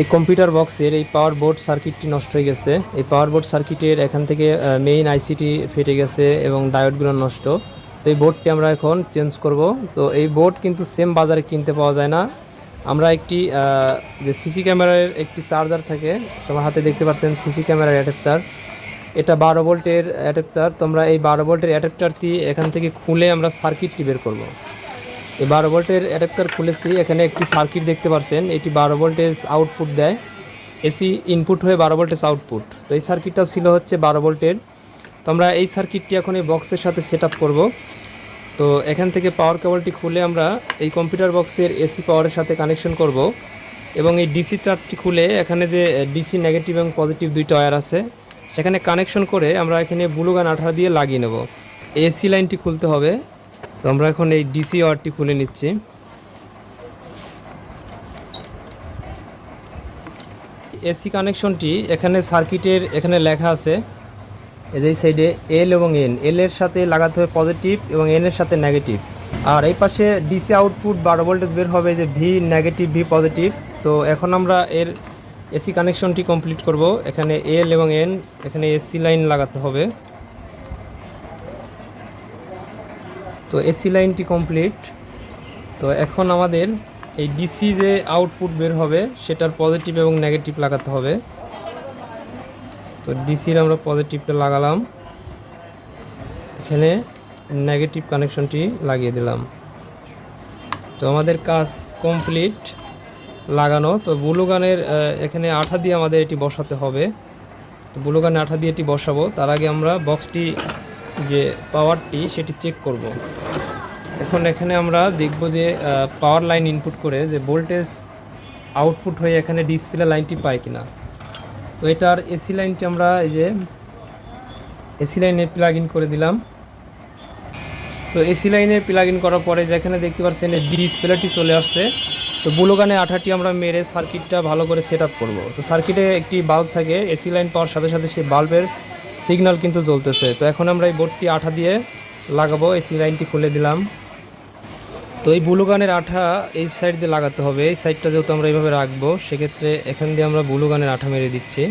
এই কম্পিউটার বক্সের এই পাওয়ার বোর্ড সার্কিটটি নষ্ট হয়ে গেছে। এই পাওয়ার বোর্ড সার্কিটের এখান থেকে মেইন আইসিটি ফেটে গেছে এবং ডায়োডগুলো নষ্ট। তো এই বোর্ডটি আমরা এখন চেঞ্জ করব। তো এই বোর্ড কিন্তু সেম বাজারে কিনতে পাওয়া যায় না। আমরা একটি যে সিসি ক্যামেরার একটি চার্জার থাকে, তোমার হাতে দেখতে পাচ্ছেন সিসি ক্যামেরার অ্যাডাপ্টার এটা বারো ভোল্টের অ্যাডাপ্টার তোমরা এই বারো ভোল্টের অ্যাডাপ্টারটি এখান থেকে খুলে আমরা সার্কিটটি বের করব। এই বারো ভোল্টের অ্যাডাপ্টার খুলেছি। এখানে একটি সার্কিট দেখতে পাচ্ছেন এটি বারো ভোল্টেজ আউটপুট দেয়। এসি ইনপুট হয়ে বারো ভোল্টেজ আউটপুট। তো এই সার্কিটটাও ছিল হচ্ছে বারো ভোল্টের। তো আমরা এই সার্কিটটি এখন এই বক্সের সাথে সেট আপ করব। তো এখান থেকে পাওয়ার কেবলটি খুলে আমরা এই কম্পিউটার বক্সের এসি পাওয়ারের সাথে কানেকশন করব। এবং এই ডিসি তারটি খুলে এখানে যে ডিসি নেগেটিভ এবং পজিটিভ দুইটা ওয়্যার আছে, সেখানে কানেকশন করে আমরা এখানে ব্লু গান আঠা দিয়ে লাগিয়ে নেব। এসি লাইনটি খুলতে হবে। তো আমরা এখন এই ডিসি ওয়্যারটি খুলে নিচ্ছি। এসি কানেকশনটি এখানে সার্কিটের এখানে লেখা আছে, এই যে সাইডে এল এবং এন এল এর সাথে লাগাতে হবে পজিটিভ এবং এন এর সাথে নেগেটিভ আর এই পাশে ডিসি আউটপুট বারো ভোল্টেজ বের হবে যে ভি নেগেটিভ ভি পজিটিভ তো এখন আমরা এর এসি কানেকশনটি কমপ্লিট করব। এখানে এল এবং এন এখানে এসি লাইন লাগাতে হবে। তো এসি লাইনটি কমপ্লিট। তো এখন আমাদের এই ডিসি যে আউটপুট বের হবে সেটার পজিটিভ এবং নেগেটিভ লাগাতে হবে। তো ডিসির আমরা পজিটিভটা লাগালাম। এখানে নেগেটিভ কানেকশনটি লাগিয়ে দিলাম। তো আমাদের কাজ কমপ্লিট লাগানো। তো ব্লু গানের আহ, এখানে আঠা দিয়ে আমাদের এটি বসাতে হবে। তো ব্লু গানে আঠা দিয়ে এটি বসাবো। তার আগে আমরা বক্সটি যে পাওয়ারটি সেটি চেক করব। এখন এখানে আমরা দেখব যে পাওয়ার লাইন ইনপুট করে যে ভোল্টেজ আউটপুট হয়ে এখানে ডিসপ্লে লাইনটি পায় কিনা। তো এটার এসি লাইনটি আমরা এই যে এসি লাইনে প্লাগ ইন করে দিলাম। তো এসি লাইনে প্লাগ ইন করার পরে যেখানে দেখতে পাচ্ছেন ডিসপ্লেটি চলে আসছে। তো বুলোগানে আঠাটি আমরা মেরে সার্কিটটা ভালো করে সেট আপ করব। তো সার্কিটে একটি বাল্ব থাকে এসি লাইন পাওয়ার সাথে সাথে সেই বাল্বের সিগন্যাল কিন্তু জ্বলতেছে। তো এখন আমরা এই বোর্ডটি আঠা দিয়ে লাগাবো এসি লাইনটি খুলে দিলাম। তো এই ব্লু গানের আঠা এই সাইড দিয়ে লাগাতে হবে। এই সাইডটা যেহেতু আমরা এইভাবে রাখব, সেক্ষেত্রে এখান দিয়ে আমরা ব্লু গানের আঠা মেরে দিচ্ছি।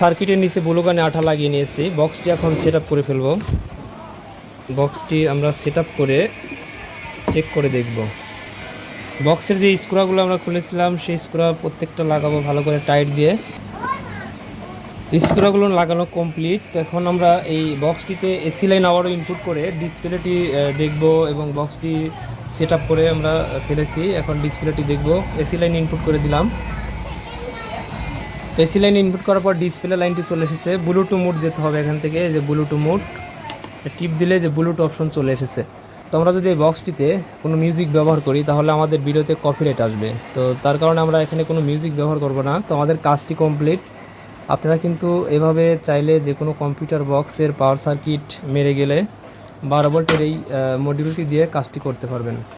সার্কিটের নিচে ব্লু গানে আঠা লাগিয়ে নিয়েছি। বক্সটি এখন সেট করে ফেলব। বক্সটি আমরা সেট করে চেক করে দেখব। বক্সের যে স্ক্রুগুলো আমরা খুলেছিলাম, সেই স্ক্রু প্রত্যেকটা লাগাবো ভালো করে টাইট দিয়ে। তো স্ক্রুগুলো লাগানো কমপ্লিট এখন আমরা এই বক্সটিতে এসি লাইন আবারও ইনপুট করে ডিসপ্লেটি দেখব এবং বক্সটি সেট করে আমরা ফেলেছি। এখন ডিসপ্লেটি দেখব। এসি লাইন ইনপুট করে দিলাম। এসি লাইন ইনপুট করার পর ডিসপ্লে লাইনটি চলে এসেছে। ব্লুটু মুড যেতে হবে এখান থেকে যে ব্লুটু মোড টিপ দিলে যে ব্লুটু অপশন চলে এসেছে। তো আমরা যদি এই বক্সটিতে কোনো মিউজিক ব্যবহার করি, তাহলে আমাদের ভিডিওতে কপিরাইট আসবে। তো তার কারণে আমরা এখানে কোনো মিউজিক ব্যবহার করব না। তো আমাদের কাজটি কমপ্লিট আপনারা কিন্তু এভাবে চাইলে যে কোনো কম্পিউটার বক্সের পাওয়ার সার্কিট মেরে গেলে বারো ভোল্টের এই মডিউলটি দিয়ে কাজটি করতে পারবেন।